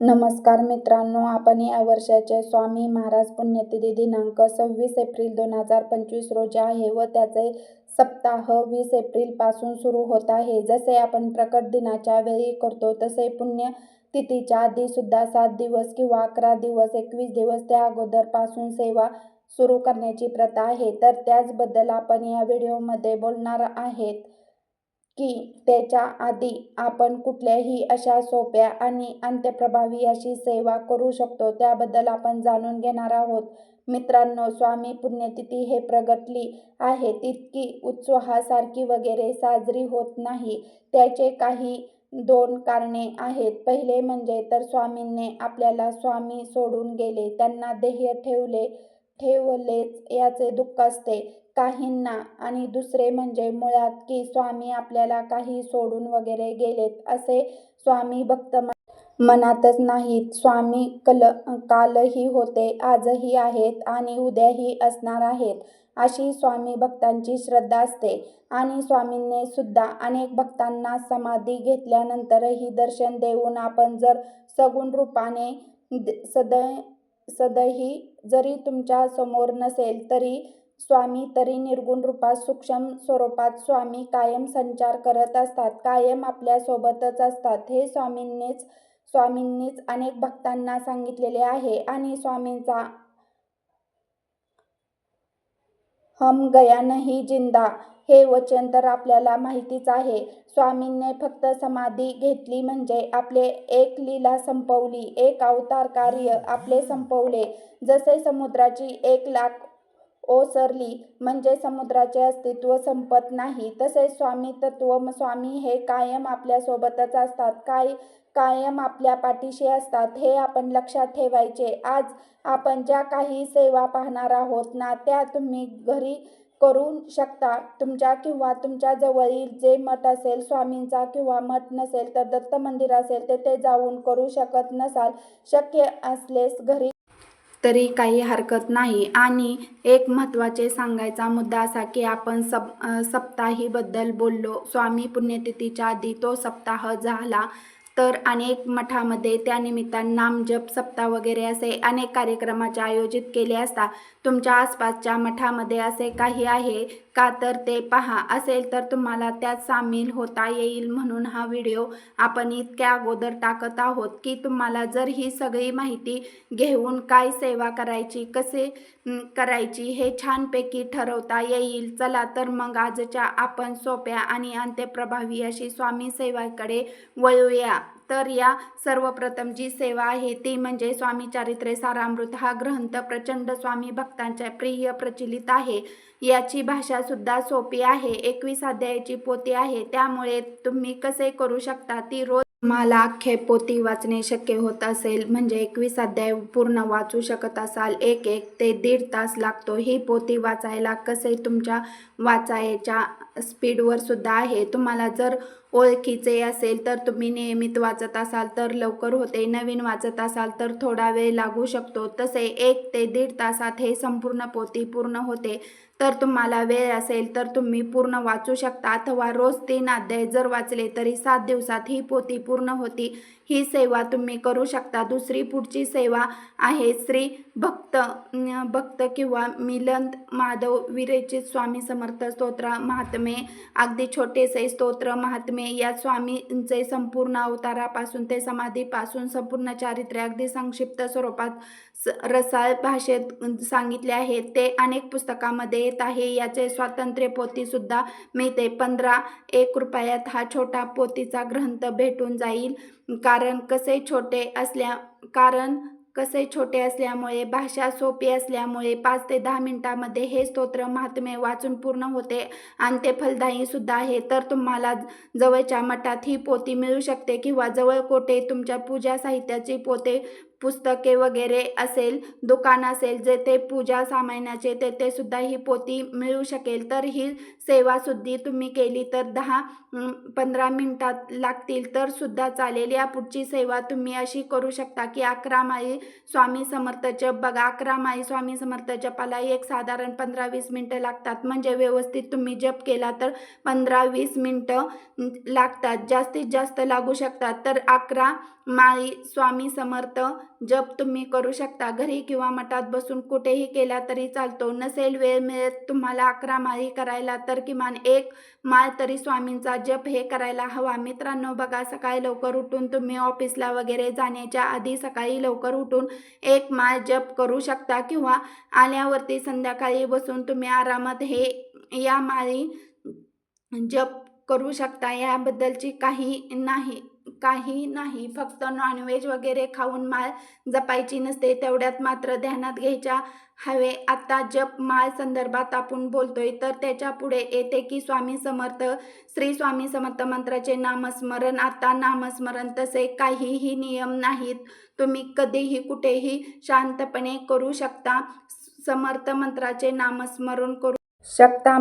नमस्कार मित्रांनो आपण या वर्षाचे स्वामी महाराज पुण्यतिथी दिनांक सव्वीस एप्रिल दोन हजार पंचवीस रोजी आहे व त्याचे सप्ताह वीस एप्रिलपासून सुरू होत आहे. जसे आपण प्रकट दिनाच्या वेळी करतो तसे पुण्य तिथीच्या आधीसुद्धा सात दिवस किंवा अकरा दिवस एकवीस दिवस त्या अगोदरपासून सेवा सुरू करण्याची प्रथा आहे. तर त्याचबद्दल आपण या व्हिडिओमध्ये बोलणार आहेत. की त्याच्या आधी आपण कुठल्याही अशा सोप्या आणि अंत्यप्रभावी अशी सेवा करू शकतो त्याबद्दल आपण जाणून घेणार आहोत. मित्रांनो स्वामी पुण्यतिथी हे प्रगटली आहे. तितकी उत्सवासारखी वगैरे साजरी होत नाही. त्याचे काही दोन कारणे आहेत. पहिले म्हणजे तर स्वामींनी आपल्याला स्वामी सोडून गेले. त्यांना ध्येय ठेवले. ठेवलेच याचे दुःख असते. काहींना आणि दुसरे म्हणजे मुळात की स्वामी आपल्याला काही सोडून वगैरे गेलेत असे स्वामी भक्त मनातच नाहीत. स्वामी कल कालही होते आजही आहेत आणि उद्याही असणार आहेत अशी स्वामी भक्तांची श्रद्धा असते. आणि स्वामींनी सुद्धा अनेक भक्तांना समाधी घेतल्यानंतरही दर्शन देऊन आपण जर सगुण रूपाने सदै सदही जरी तुमच्यासमोर नसेल तरी स्वामी तरी निर्गुण रूपात सूक्ष्म स्वरूपात स्वामी कायम संचार करत असतात कायम आपल्यासोबतच असतात. हे स्वामींनीच स्वामींनीच अनेक भक्तांना सांगितलेले आहे आणि स्वामींचा हम गया नहीं जिंदा हे वचन तर आपल्याला माहितीच आहे. स्वामींनी फक्त समाधी घेतली म्हणजे आपले एक लीला संपवली एक अवतार कार्य आपले संपवले. जसे समुद्राची एक लाख ओसरली म्हणजे समुद्राचे अस्तित्व संपत नाही. तसे स्वामी तत्व स्वामी हे कायम आपल्यासोबतच असतात. काय कायम आपल्या पाठीशी असतात हे आपण लक्षात ठेवायचे. आज आपण ज्या काही सेवा पाहणार आहोत ना त्या तुम्ही घरी करू शकता. तुमच्या किंवा तुमच्या जवळील जे मठ असेल स्वामींचा किंवा मठ नसेल तर दत्त मंदिर असेल तेथे जाऊन करू शकत नसाल शक्य असलेस घरी तरी काही हरकत नाही. आणि एक महत्त्वाचे सांगायचा मुद्दा असा की आपण सप सप्ताहीबद्दल बोललो स्वामी पुण्यतिथीच्या आधी तो सप्ताह झाला. तर अनेक मठामध्ये त्यानिमित्तानं नामजप सप्ताह वगैरे असे अनेक कार्यक्रमाचे आयोजित केले असता तुमच्या आसपासच्या मठामध्ये असे काही आहे का तर ते पहा. असेल तर तुम्हाला त्यात सामील होता येईल म्हणून हा व्हिडिओ आपण इतक्या अगोदर टाकत आहोत की तुम्हाला जर ही सगळी माहिती घेऊन काय सेवा करायची कसे करायची हे छानपैकी ठरवता येईल. चला तर मग आजच्या आपण सोप्या आणि अंत्यप्रभावी अशी स्वामी सेवाकडे वळूया. तर या सर्वप्रथम जी सेवा आहे ती म्हणजे स्वामी चारित्र्य सारामृत हा ग्रंथ प्रचंड स्वामी भक्तांच्या प्रिय प्रचलित आहे. याची भाषा सुद्धा सोपी आहे. एकवीस अध्यायाची पोती आहे. त्यामुळे तुम्ही कसे करू शकता? ती रोज तुम्हाला अख्खे पोती वाचणे शक्य होत असेल. म्हणजे एकवीस अध्याय पूर्ण वाचू शकत असाल. एक एक ते दीड तास लागतो. ही पोती वाचायला कसे तुमच्या वाचायच्या स्पीडवर सुद्धा आहे. तुम्हाला जर ओळखीचे असेल तर तुम्ही नियमित वाचत असाल तर लवकर होते नवीन वाचत असाल तर थोडा वेळ लागू शकतो. तसे एक ते दीड तासात हे संपूर्ण पोती पूर्ण होते. तर तुम्हाला वेळ असेल तर तुम्ही पूर्ण वाचू शकता. अथवा रोज तीन अध्याय जर वाचले तरी सात दिवसात ही पोती पूर्ण होती. ही सेवा तुम्ही करू शकता. दुसरी पुढची सेवा आहे श्री भक्त भक्त किंवा मिलंद माधव विरेचित स्वामी समर्थ स्तोत्र महात्मे. अगदी छोटेसे स्तोत्र महात्मे. या स्वामींचे संपूर्ण अवतारापासून ते समाधीपासून संपूर्ण चारित्र्य अगदी संक्षिप्त स्वरूपात रसाळ भाषेत सांगितले आहे. ते अनेक पुस्तकामध्ये येत आहे. याचे स्वातंत्र्य पोथीसुद्धा मिळते. पंधरा एक रुपयात हा छोटा पोथीचा ग्रंथ भेटून जाईल. कारण कसे छोटे असल्या कारण कसे छोटे असल्यामुळे भाषा सोपी असल्यामुळे पाच ते दहा मिनटामध्ये हे स्तोत्र महात्मे वाचून पूर्ण होते आणि ते फलदायी सुद्धा आहे. तर तुम्हाला जवळच्या मठात ही पोती मिळू शकते किंवा जवळ कोठे तुमच्या पूजा साहित्याची पोते पुस्तके वगैरे असेल दुकान असेल जेथे पूजा सामानाचे तेथे सुद्धा ही पोती मिळू शकेल. तर ही सेवासुद्धी तुम्ही केली तर दहा पंधरा मिनटात लागतील तर सुद्धा चालेल. या पुढची सेवा तुम्ही अशी करू शकता की अकरा माळी स्वामी समर्थ जप बघा अकरा माळी स्वामी समर्थ जपाला एक साधारण पंधरा वीस मिनटं लागतात. म्हणजे व्यवस्थित तुम्ही जप केला तर पंधरा वीस मिनटं लागतात. जास्तीत जास्त लागू शकतात. तर अकरा माळी स्वामी समर्थ जप तुम्ही करू शकता. घरी किंवा मठात बसून कुठेही केला तरी चालतो. नसेल वेळ मिळत तुम्हाला अकरा माळी करायला तर किमान एक माळ तरी स्वामींचा जप हे करायला हवा. मित्रांनो बघा सकाळी लवकर उठून तुम्ही ऑफिसला वगैरे जाण्याच्या आधी सकाळी लवकर उठून एक माळ जप करू शकता किंवा आल्यावरती संध्याकाळी बसून तुम्ही आरामात हे या माळी जप करू शकता. याबद्दलची काही नाही. काही नाही फक्त नॉनव्हेज वगैरे खाऊन माळ जपायची नसते तेवढ्यात मात्र ध्यानात घ्यायच्या हवे. आता जप माळ संदर्भात आपण बोलतोय तर त्याच्या पुढे येते की स्वामी समर्थ श्री स्वामी समर्थ मंत्राचे नामस्मरण. आता नामस्मरण तसे काहीही नियम नाहीत. तुम्ही कधीही कुठेही शांतपणे करू शकता. समर्थ मंत्राचे नामस्मरण करू शकता.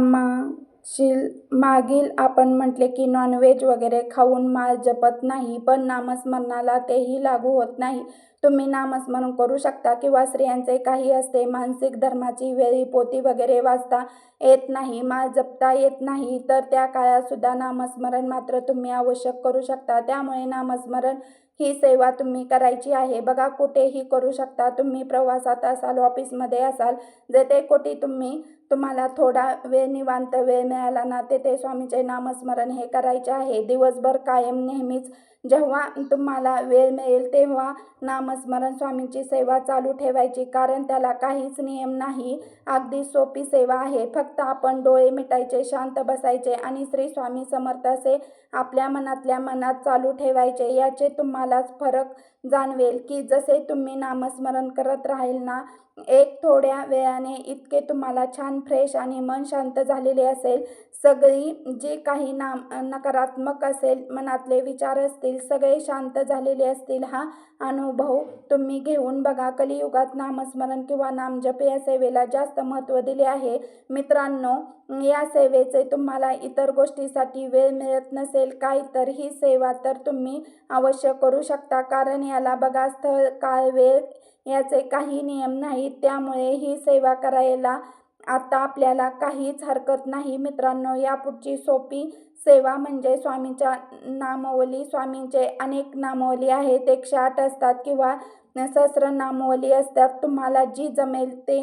शील मागील आपण म्हटले की नॉनव्हेज वगैरे खाऊन माळ जपत नाही पण नामस्मरणाला तेही लागू होत नाही. तुम्ही नामस्मरण करू शकता किंवा स्त्रियांचे काही असते मानसिक धर्माची वेळी पोती वगैरे वाचता येत नाही माळ जपता येत नाही तर त्या काळातसुद्धा नामस्मरण मात्र तुम्ही आवश्यक करू शकता. त्यामुळे नामस्मरण ही सेवा तुम्ही करायची आहे. बघा कुठेही करू शकता. तुम्ही प्रवासात असाल ऑफिसमध्ये असाल जेथे कोठी तुम्ही तुम्हाला थोडा वेळ निवांत वेळ मिळाला ना तेथे स्वामीचे नामस्मरण हे करायचे आहे. दिवसभर कायम नेहमीच जेव्हा तुम्हाला वेळ मिळेल तेव्हा नामस्मरण स्वामींची सेवा चालू ठेवायची. कारण त्याला काहीच नियम नाही. अगदी सोपी सेवा आहे. फक्त आपण डोळे मिटायचे शांत बसायचे आणि श्री स्वामी समर्थ असे आपल्या मनातल्या मनात चालू ठेवायचे. याचे तुम्हालाच फरक जाणवेल की जसे तुम्ही नामस्मरण करत राहील ना एक थोड्या वेळाने इतके तुम्हाला छान फ्रेश आणि मन शांत झालेले असेल. सगळी जी काही नाम नकारात्मक असेल मनातले विचार असतील सगळे शांत झालेले असतील हा अनुभव तुम्ही घेऊन बघा. कलियुगात नामस्मरण किंवा नामजप या सेवेला जास्त महत्त्व दिले आहे. मित्रांनो या सेवेचे तुम्हाला इतर गोष्टीसाठी वेळ मिळत नसेल काय तर ही सेवा तर तुम्ही अवश्य करू शकता. कारण याला बघा स्थळ काळ वेळ याचे काही नियम नाहीत. त्यामुळे ही सेवा करायला आता आपल्याला काहीच हरकत नाही. मित्रांनो यापुढची सोपी सेवा म्हणजे स्वामींच्या नामवली. स्वामींचे अनेक नामवली आहेत. एकशे आठ असतात किंवा सहस्र नामवली असतात. तुम्हाला जी जमेल ते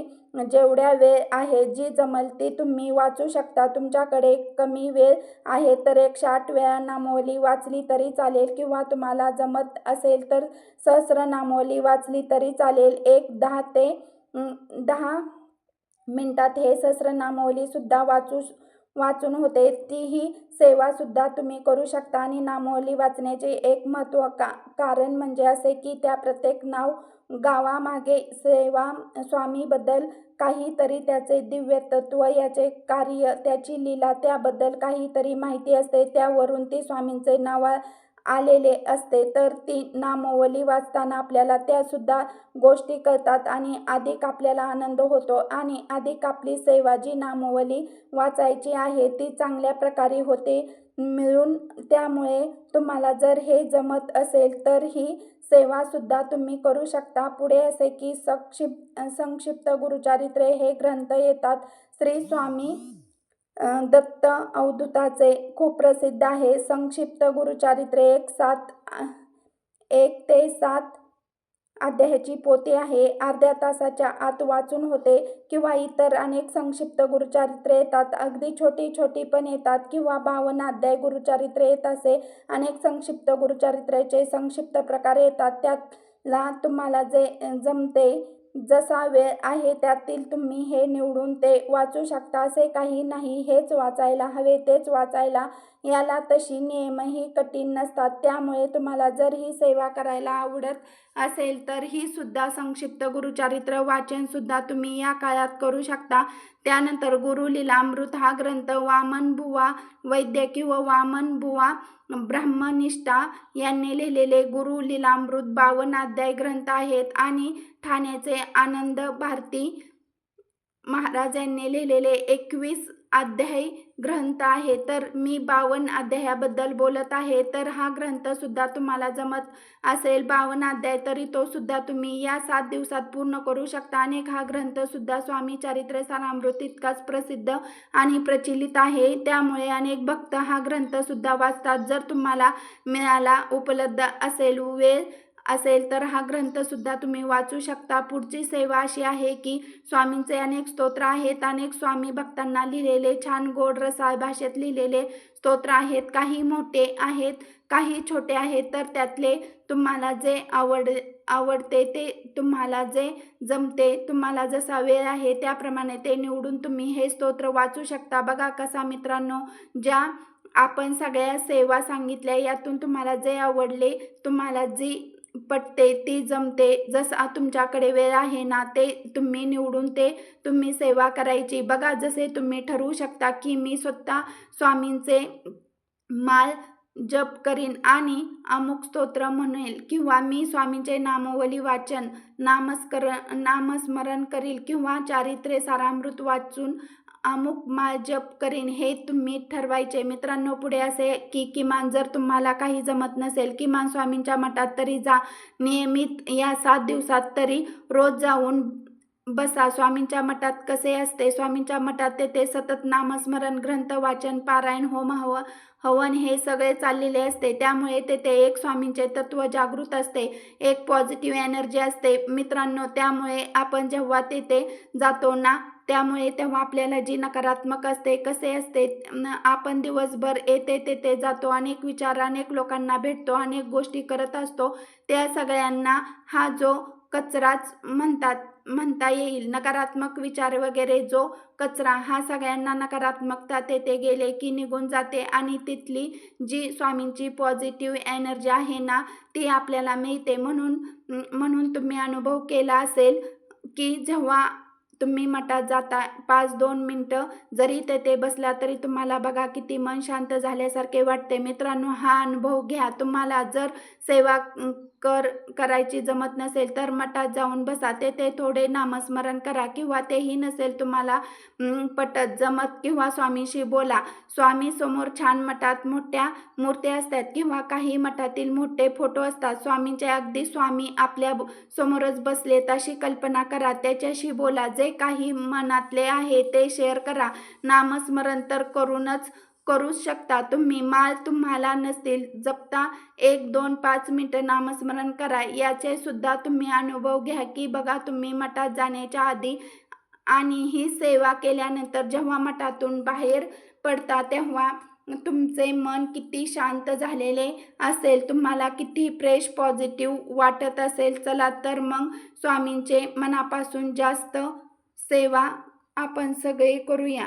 जेवढ्या वेळ आहे जी जमेल ती तुम्ही वाचू शकता. तुमच्याकडे कमी वेळ आहे तर एकशे आठ वेळा नामवली वाचली तरी चालेल. किंवा तुम्हाला जमत असेल तर सहस्र नामवली वाचली तरी चालेल. एक दहा ते दहा मिनटात हे सहस्रनामावलीसुद्धा वाचू वाचून होते. तीही सेवासुद्धा तुम्ही करू शकता. आणि नामावली वाचण्याचे एक महत्त्व का कारण म्हणजे असे की त्या प्रत्येक नाव गावामागे सेवा स्वामीबद्दल काहीतरी त्याचे दिव्य तत्व याचे कार्य त्याची लीला त्याबद्दल काहीतरी माहिती असते. त्यावरून ती स्वामींचे नावा आलेले असते तर ती नामवली वाचताना आपल्याला त्यासुद्धा गोष्टी कळतात आणि अधिक आपल्याला आनंद होतो आणि अधिक आपली सेवा जी नामवली वाचायची आहे ती चांगल्या प्रकारे होते. मिळून त्यामुळे तुम्हाला जर हे जमत असेल तर ही सेवासुद्धा तुम्ही करू शकता. पुढे असे की संक्षिप्त संक्षिप्त गुरुचारित्रे हे ग्रंथ येतात. श्री स्वामी दत्त अवधूताचे खूप प्रसिद्ध आहे. संक्षिप्त गुरुचारित्रे एक सात एक ते सात अध्यायाची पोती आहे. अर्ध्या तासाच्या आत वाचून होते किंवा इतर अनेक संक्षिप्त गुरुचारित्रे येतात. अगदी छोटी छोटी पण येतात किंवा बावन्न अध्याय गुरुचारित्रे येत असे. अनेक संक्षिप्त गुरुचारित्रेचे संक्षिप्त प्रकार येतात. त्यातला तुम्हाला जे जमते जसा वेळ आहे त्यातील तुम्ही हे निवडून ते वाचू शकता. असे काही नाही हेच वाचायला हवे तेच वाचायला याला तशी नियमही कठीण नसतात. त्यामुळे तुम्हाला जर ही सेवा करायला आवडत असेल तर ही सुद्धा संक्षिप्त गुरुचरित्र वाचन सुद्धा तुम्ही या काळात करू शकता. त्यानंतर गुरु लीलामृत हा ग्रंथ वामन बुवा वैद्य किंवा वामन बुवा ब्रह्मनिष्ठा यांनी लिहिलेले गुरु लीलामृत बावन अध्याय ग्रंथ आहेत आणि ठाण्याचे आनंद भारती महाराज यांनी लिहिलेले एकवीस अध्याय ग्रंथ आहे तर मी बावन अध्यायाबद्दल बोलत आहे तर हा ग्रंथ सुद्धा तुम्हाला जमत असेल. बावन अध्याय तरी तो सुद्धा तुम्ही या सात दिवसात पूर्ण करू शकता. आणि हा ग्रंथ सुद्धा स्वामी चारित्र्य सारामृत इतकाच प्रसिद्ध आणि प्रचलित आहे. त्यामुळे अनेक भक्त हा ग्रंथ सुद्धा वाचतात. जर तुम्हाला मिळाला उपलब्ध असेल वेळ असेल तर हा ग्रंथसुद्धा तुम्ही वाचू शकता. पुढची सेवा अशी आहे की स्वामींचे अनेक स्तोत्र आहेत. अनेक स्वामी भक्तांना लिहिलेले छान गोड रसाळ भाषेत लिहिलेले स्तोत्र आहेत. काही मोठे आहेत काही छोटे आहेत. तर त्यातले तुम्हाला जे आवड आवडते ते तुम्हाला जे जमते तुम्हाला जसा वेळ आहे त्याप्रमाणे ते निवडून तुम्ही हे स्तोत्र वाचू शकता. बघा कसा मित्रांनो ज्या आपण सगळ्या सेवा सांगितल्या यातून तुम्हाला जे आवडले तुम्हाला जी पटते ती जमते. जसा तुमच्याकडे वेळ आहे ना ते तुम्ही निवडून ते तुम्ही सेवा करायची. बघा जसे तुम्ही ठरवू शकता की मी स्वतः स्वामींचे माल जप करीन आणि अमुक स्तोत्र म्हणेल किंवा मी स्वामींचे नामवली वाचन नामस्कर नामस्मरण करील किंवा चारित्र्य सारामृत वाचून अमुक मा जप करीन हे तुम्ही ठरवायचे. मित्रांनो पुढे असे की किमान जर तुम्हाला काही जमत नसेल किमान स्वामींच्या मठात तरी जा. नियमित या सात दिवसात तरी रोज जाऊन बसा. स्वामींच्या मठात कसे असते? स्वामींच्या मठात तेथे सतत नामस्मरण ग्रंथ वाचन पारायण होम हव हवन हे सगळे चाललेले असते. त्यामुळे तेथे एक स्वामींचे तत्व जागृत असते. एक पॉझिटिव्ह एनर्जी असते. मित्रांनो त्यामुळे आपण जेव्हा तेथे जातो ना त्यामुळे तेव्हा आपल्याला जी नकारात्मक असते कसे असते आपण दिवसभर येते तेथे जातो अनेक विचार अनेक लोकांना भेटतो अनेक गोष्टी करत असतो त्या सगळ्यांना हा जो कचराच म्हणतात म्हणता येईल नकारात्मक विचार वगैरे जो कचरा हा सगळ्यांना नकारात्मकता तेथे गेले की निघून जाते आणि तिथली जी स्वामींची पॉझिटिव्ह एनर्जी आहे ना ती आपल्याला मिळते. म्हणून म्हणून तुम्ही अनुभव केला असेल की जेव्हा तुम्ही मठात जाता पाच दोन मिनटं जरी तेथे बसला तरी तुम्हाला बघा किती मन शांत झाल्यासारखे वाटते. मित्रांनो हा अनुभव घ्या. तुम्हाला जर सेवा कर करायची जमत नसेल तर मठात जाऊन बसा. तेथे थोडे नामस्मरण करा किंवा तेही नसेल तुम्हाला पटत जमत किंवा स्वामीशी बोला. स्वामी समोर छान मठात मोठ्या मूर्त्या असतात किंवा काही मठातील मोठे फोटो असतात. स्वामींचे अगदी स्वामी आपल्या समोरच बसले अशी कल्पना करा. त्याच्याशी बोला. जे काही मनातले आहे ते शेअर करा. नामस्मरण तर करूनच करू शकता. तुम्ही माल तुम्हाला नसतील जपता एक दोन पाच मिनटं नामस्मरण करा. याचे सुद्धा तुम्ही अनुभव घ्या की बघा तुम्ही मठात जाण्याच्या आधी आणि ही सेवा केल्यानंतर जेव्हा मठातून बाहेर पडता तेव्हा तुमचे मन किती शांत झालेले असेल तुम्हाला किती फ्रेश पॉझिटिव्ह वाटत असेल चला तर मग स्वामींचे मनापासून जास्त सेवा आपण सगळे करूया.